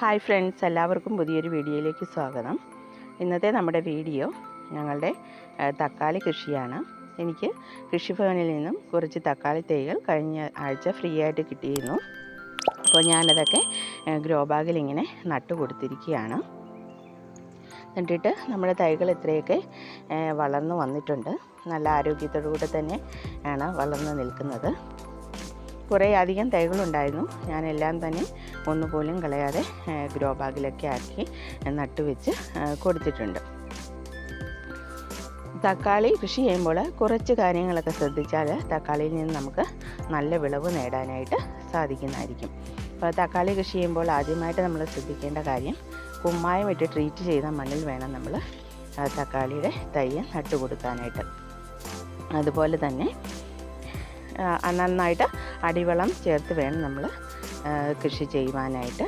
Hi friends എല്ലാവർക്കും പുതിയൊരു വീഡിയോയിലേക്ക് സ്വാഗതം. ഇന്നത്തെ നമ്മുടെ വീഡിയോ ഞങ്ങളുടെ തക്കാളി കൃഷിയാണ്. എനിക്ക് കൃഷിഭവനിൽ നിന്നും കുറച്ച് തക്കാളി തൈകൾ കഴിഞ്ഞ ആഴ്ച ഫ്രീ ആയിട്ട് കിട്ടിയിരുന്നു. അപ്പോൾ ഞാനതൊക്കെ ഗ്രോ ബാഗിൽ ഇങ്ങനെ നട്ടു കൊടുത്തിരിക്കുകയാണ്. എന്നിട്ട് നമ്മുടെ തൈകൾ ഇത്രയൊക്കെ വളർന്നു വന്നിട്ടുണ്ട്. നല്ല ആരോഗ്യത്തോടുകൂടെ തന്നെ ആണ് വളർന്നു നിൽക്കുന്നത്. കുറേ അധികം തൈകളുണ്ടായിരുന്നു. ഞാനെല്ലാം തന്നെ ഒന്നുപോലും കളയാതെ ഗ്രോ ബാഗിലൊക്കെ ആക്കി നട്ടുവെച്ച് കൊടുത്തിട്ടുണ്ട്. തക്കാളി കൃഷി ചെയ്യുമ്പോൾ കുറച്ച് കാര്യങ്ങളൊക്കെ ശ്രദ്ധിച്ചാൽ തക്കാളിയിൽ നിന്ന് നമുക്ക് നല്ല വിളവ് നേടാനായിട്ട് സാധിക്കുന്നതായിരിക്കും. അപ്പോൾ തക്കാളി കൃഷി ചെയ്യുമ്പോൾ ആദ്യമായിട്ട് നമ്മൾ ശ്രദ്ധിക്കേണ്ട കാര്യം കുമ്മായം ഇട്ട് ട്രീറ്റ് ചെയ്ത മണ്ണിൽ വേണം നമ്മൾ തക്കാളിയുടെ തയ്യ് കൊടുക്കാനായിട്ട്. അതുപോലെ തന്നെ നന്നായിട്ട് അടിവളം ചേർത്ത് വേണം നമ്മൾ കൃഷി ചെയ്യുവാനായിട്ട്.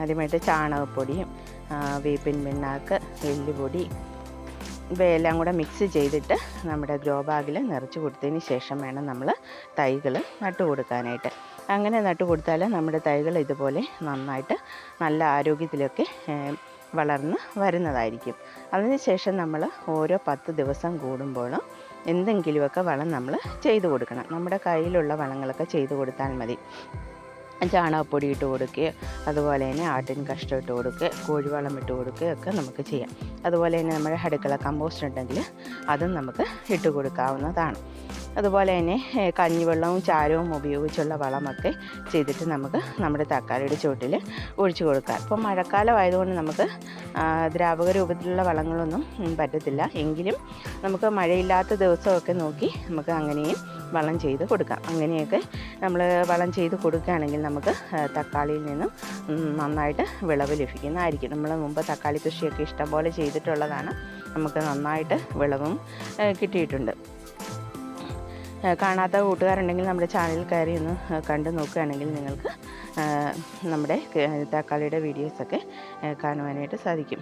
ആദ്യമായിട്ട് ചാണകപ്പൊടിയും വേപ്പിൻ പിണ്ണാക്ക് എല്ലുപൊടി ഇവയെല്ലാം കൂടെ മിക്സ് ചെയ്തിട്ട് നമ്മുടെ ഗ്രോ ബാഗിൽ നിറച്ച് കൊടുത്തതിന് ശേഷം വേണം നമ്മൾ തൈകൾ നട്ടു കൊടുക്കാനായിട്ട്. അങ്ങനെ നട്ടു കൊടുത്താൽ നമ്മുടെ തൈകൾ ഇതുപോലെ നന്നായിട്ട് നല്ല ആരോഗ്യത്തിലൊക്കെ വളർന്ന് വരുന്നതായിരിക്കും. അതിനുശേഷം നമ്മൾ ഓരോ പത്ത് ദിവസം കൂടുമ്പോഴും എന്തെങ്കിലുമൊക്കെ വളം നമ്മൾ ചെയ്തു കൊടുക്കണം. നമ്മുടെ കയ്യിലുള്ള വളങ്ങളൊക്കെ ചെയ്തു കൊടുത്താൽ മതി. ചാണകപ്പൊടി ഇട്ട് കൊടുക്കുക. അതുപോലെ തന്നെ ആട്ടിൻ കഷ്ടം ഇട്ട് കൊടുക്കുക. കോഴിവളം ഇട്ട് കൊടുക്കുക ഒക്കെ നമുക്ക് ചെയ്യാം. അതുപോലെ തന്നെ നമ്മുടെ അടുക്കള കമ്പോസ്റ്റ് ഉണ്ടെങ്കിൽ അതും നമുക്ക് ഇട്ട് കൊടുക്കാവുന്നതാണ്. അതുപോലെ തന്നെ കഞ്ഞിവെള്ളവും ചാരവും ഉപയോഗിച്ചുള്ള വളമൊക്കെ ചെയ്തിട്ട് നമുക്ക് നമ്മുടെ തക്കാളിയുടെ ചുവട്ടിൽ ഒഴിച്ചു കൊടുക്കാം. ഇപ്പോൾ മഴക്കാലം ആയതുകൊണ്ട് നമുക്ക് ദ്രാവക രൂപത്തിലുള്ള വളങ്ങളൊന്നും പറ്റത്തില്ല. എങ്കിലും നമുക്ക് മഴയില്ലാത്ത ദിവസമൊക്കെ നോക്കി നമുക്ക് അങ്ങനെയും വളം ചെയ്ത് കൊടുക്കാം. അങ്ങനെയൊക്കെ നമ്മൾ വളം ചെയ്ത് കൊടുക്കുകയാണെങ്കിൽ നമുക്ക് തക്കാളിയിൽ നിന്നും നന്നായിട്ട് വിളവ് ലഭിക്കുന്നതായിരിക്കും. നമ്മൾ മുമ്പ് തക്കാളി കൃഷിയൊക്കെ ഇഷ്ടംപോലെ ചെയ്തിട്ടുള്ളതാണ്. നമുക്ക് നന്നായിട്ട് വിളവും കിട്ടിയിട്ടുണ്ട്. കാണാത്ത കൂട്ടുകാരുണ്ടെങ്കിൽ നമ്മുടെ ചാനൽ കയറി ഒന്ന് കണ്ടു നോക്കുകയാണെങ്കിൽ നിങ്ങൾക്ക് നമ്മുടെ തക്കാളിയുടെ വീഡിയോസൊക്കെ കാണുവാനായിട്ട് സാധിക്കും.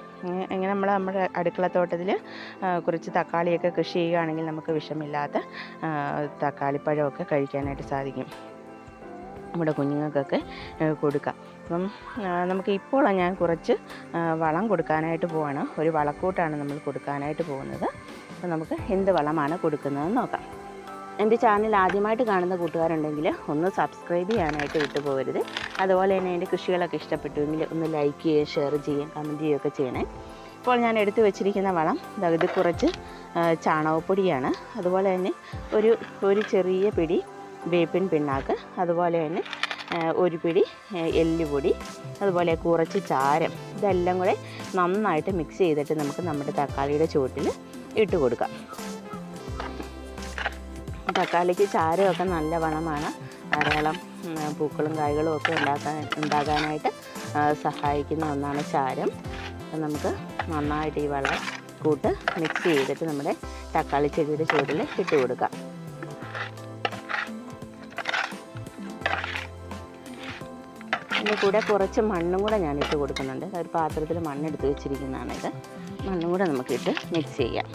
ഇങ്ങനെ നമ്മൾ നമ്മുടെ അടുക്കളത്തോട്ടത്തിൽ കുറച്ച് തക്കാളിയൊക്കെ കൃഷി ചെയ്യുകയാണെങ്കിൽ നമുക്ക് വിഷമില്ലാത്ത തക്കാളിപ്പഴമൊക്കെ കഴിക്കാനായിട്ട് സാധിക്കും. നമ്മുടെ കുഞ്ഞുങ്ങൾക്കൊക്കെ കൊടുക്കാം. അപ്പം നമുക്ക് ഇപ്പോൾ ഞാൻ കുറച്ച് വളം കൊടുക്കാനായിട്ട് പോവാണ്. ഒരു വളക്കൂട്ടാണ് നമ്മൾ കൊടുക്കാനായിട്ട് പോകുന്നത്. അപ്പം നമുക്ക് എന്ത് വളമാണ് കൊടുക്കുന്നതെന്ന് നോക്കാം. എന്റെ ചാനൽ ആദ്യമായിട്ട് കാണുന്ന കൂട്ടുകാരുണ്ടെങ്കിൽ ഒന്ന് സബ്സ്ക്രൈബ് ചെയ്യാനായിട്ട് വിട്ടുപോകരുത്. അതുപോലെ തന്നെ എന്റെ കൃഷികളൊക്കെ ഇഷ്ടപ്പെട്ടുവെങ്കിൽ ഒന്ന് ലൈക്ക് ചെയ്യുക ഷെയർ ചെയ്യുക കമന്റ് ചെയ്യുകയൊക്കെ ചെയ്യണേ. ഇപ്പോൾ ഞാൻ എടുത്തു വെച്ചിരിക്കുന്ന വളം ഇത് കുറച്ച് ചാണകപ്പൊടിയാണ്. അതുപോലെ തന്നെ ഒരു ഒരു ചെറിയ പിടി വേപ്പിൻ പിണ്ണാക്ക്. അതുപോലെ തന്നെ ഒരു പിടി എല്ലുപൊടി. അതുപോലെ കുറച്ച് ചാരം. ഇതെല്ലാം കൂടെ നന്നായിട്ട് മിക്സ് ചെയ്തിട്ട് നമുക്ക് നമ്മുടെ തക്കാളിയുടെ ചുവട്ടിൽ ഇട്ട് കൊടുക്കാം. തക്കാളിക്ക് ചാരമൊക്കെ നല്ല വണമാണ് ധാരാളം പൂക്കളും കായ്കളും ഒക്കെ ഉണ്ടാക്കാൻ ഉണ്ടാകാനായിട്ട് സഹായിക്കുന്ന ഒന്നാണ് ചാരം. അപ്പം നമുക്ക് നന്നായിട്ട് ഈ വളം കൂട്ട് മിക്സ് ചെയ്തിട്ട് നമ്മുടെ തക്കാളി ചെടിയുടെ ചുവട്ടിൽ ഇട്ട് കൊടുക്കാം. ഇതിന്റെ കൂടെ കുറച്ച് മണ്ണും കൂടെ ഞാൻ ഇട്ട് കൊടുക്കുന്നുണ്ട്. ഒരു പാത്രത്തിൽ മണ്ണെടുത്ത് വെച്ചിരിക്കുന്നതാണ് ഇത് മണ്ണും കൂടെ നമുക്കിട്ട് മിക്സ് ചെയ്യാം.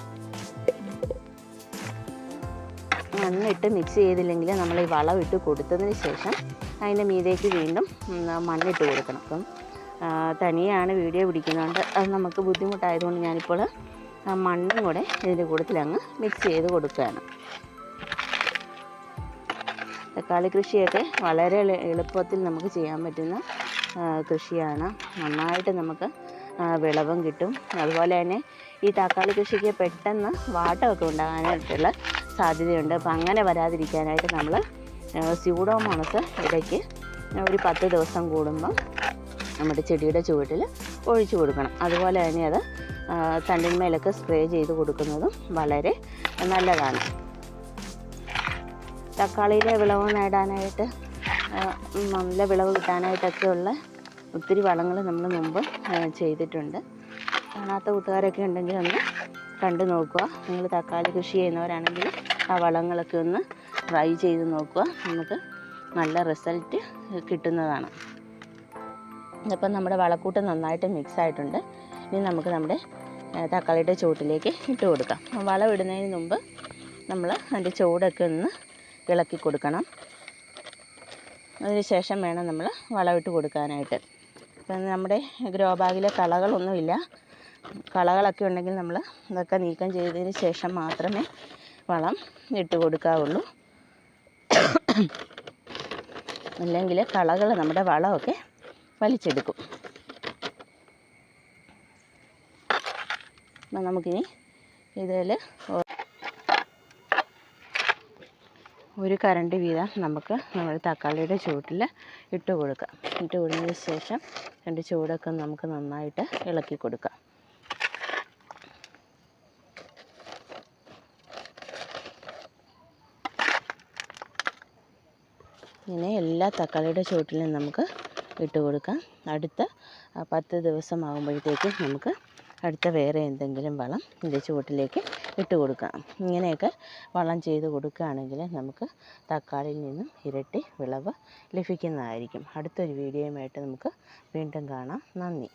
മണ്ണിട്ട് മിക്സ് ചെയ്തില്ലെങ്കിൽ നമ്മൾ ഈ വളം ഇട്ട് കൊടുത്തതിന് ശേഷം അതിന്റെ മീതേക്ക് വീണ്ടും മണ്ണിട്ട് കൊടുക്കണം. അപ്പം തനിയാണ് വീഡിയോ പിടിക്കുന്നതുകൊണ്ട് അത് നമുക്ക് ബുദ്ധിമുട്ടായതുകൊണ്ട് ഞാനിപ്പോൾ മണ്ണും കൂടെ ഇതിന്റെ കൂട്ടത്തിൽ അങ്ങ് മിക്സ് ചെയ്ത് കൊടുക്കുകയാണ്. തക്കാളി കൃഷിയൊക്കെ വളരെ എളുപ്പത്തിൽ നമുക്ക് ചെയ്യാൻ പറ്റുന്ന കൃഷിയാണ്. നന്നായിട്ട് നമുക്ക് വിളവും കിട്ടും. അതുപോലെ തന്നെ ഈ തക്കാളി കൃഷിക്ക് പെട്ടെന്ന് വാട്ടമൊക്കെ ഉണ്ടാകാനായിട്ടുള്ള സാധ്യതയുണ്ട്. അപ്പം അങ്ങനെ വരാതിരിക്കാനായിട്ട് നമ്മൾ സ്യൂഡോമോണസ് ഇടയ്ക്ക് ഒരു പത്ത് ദിവസം കൂടുമ്പം നമ്മുടെ ചെടിയുടെ ചുവട്ടിൽ ഒഴിച്ചു കൊടുക്കണം. അതുപോലെ തന്നെ അത് തണ്ടിന്മേലൊക്കെ സ്പ്രേ ചെയ്ത് കൊടുക്കുന്നതും വളരെ നല്ലതാണ്. തക്കാളിയിലെ വിളവ് നേടാനായിട്ട് നല്ല വിളവ് കിട്ടാനായിട്ടൊക്കെയുള്ള ഒത്തിരി വളങ്ങൾ നമ്മൾ മുമ്പ് ചെയ്തിട്ടുണ്ട്. കാണാത്ത കൂട്ടുകാരൊക്കെ ഉണ്ടെങ്കിൽ ഒന്ന് കണ്ടു നോക്കുക. നിങ്ങൾ തക്കാളി കൃഷി ചെയ്യുന്നവരാണെങ്കിൽ ആ വളങ്ങളൊക്കെ ഒന്ന് ട്രൈ ചെയ്ത് നോക്കുക. നമുക്ക് നല്ല റിസൾട്ട് കിട്ടുന്നതാണ്. ഇപ്പം നമ്മുടെ വളക്കൂട്ട് നന്നായിട്ട് മിക്സ് ആയിട്ടുണ്ട്. ഇനി നമുക്ക് നമ്മുടെ തക്കാളിയുടെ ചുവട്ടിലേക്ക് ഇട്ട് കൊടുക്കാം. വളം ഇടുന്നതിന് മുമ്പ് നമ്മൾ അതിന്റെ ചുവടൊക്കെ ഒന്ന് ഇളക്കി കൊടുക്കണം. അതിന് ശേഷം വേണം നമ്മൾ വളമിട്ട് കൊടുക്കാനായിട്ട്. ഇപ്പം നമ്മുടെ ഗ്രോ ബാഗിലെ കളകളൊന്നുമില്ല കളകളൊക്കെ ഉണ്ടെങ്കിൽ നമ്മൾ ഇതൊക്കെ നീക്കം ചെയ്തതിന് ശേഷം മാത്രമേ വളം ഇട്ട് കൊടുക്കാവുള്ളൂ. അല്ലെങ്കിൽ കളകൾ നമ്മുടെ വളമൊക്കെ വലിച്ചെടുക്കും. അപ്പം നമുക്കിനി ഇതിൽ ഒരു കരണ്ട് വീതം നമുക്ക് നമ്മൾ തക്കാളിയുടെ ചുവട്ടിൽ ഇട്ട് കൊടുക്കാം. ഇട്ട് കൊടുത്തതിന് ശേഷം രണ്ട് ചുവടൊക്കെ നമുക്ക് നന്നായിട്ട് ഇളക്കി കൊടുക്കാം. ഇങ്ങനെ എല്ലാ തക്കാളിയുടെ ചുവട്ടിലും നമുക്ക് ഇട്ട് കൊടുക്കാം. അടുത്ത പത്ത് ദിവസം ആകുമ്പോഴത്തേക്ക് നമുക്ക് അടുത്ത വേറെ എന്തെങ്കിലും വളം ഇതിന്റെ ചുവട്ടിലേക്ക് ഇട്ട് കൊടുക്കാം. ഇങ്ങനെയൊക്കെ വളം ചെയ്ത് കൊടുക്കുകയാണെങ്കിൽ നമുക്ക് തക്കാളിയിൽ നിന്നും ഇരട്ടി വിളവ് ലഭിക്കുന്നതായിരിക്കും. അടുത്തൊരു വീഡിയോയുമായിട്ട് നമുക്ക് വീണ്ടും കാണാം. നന്ദി.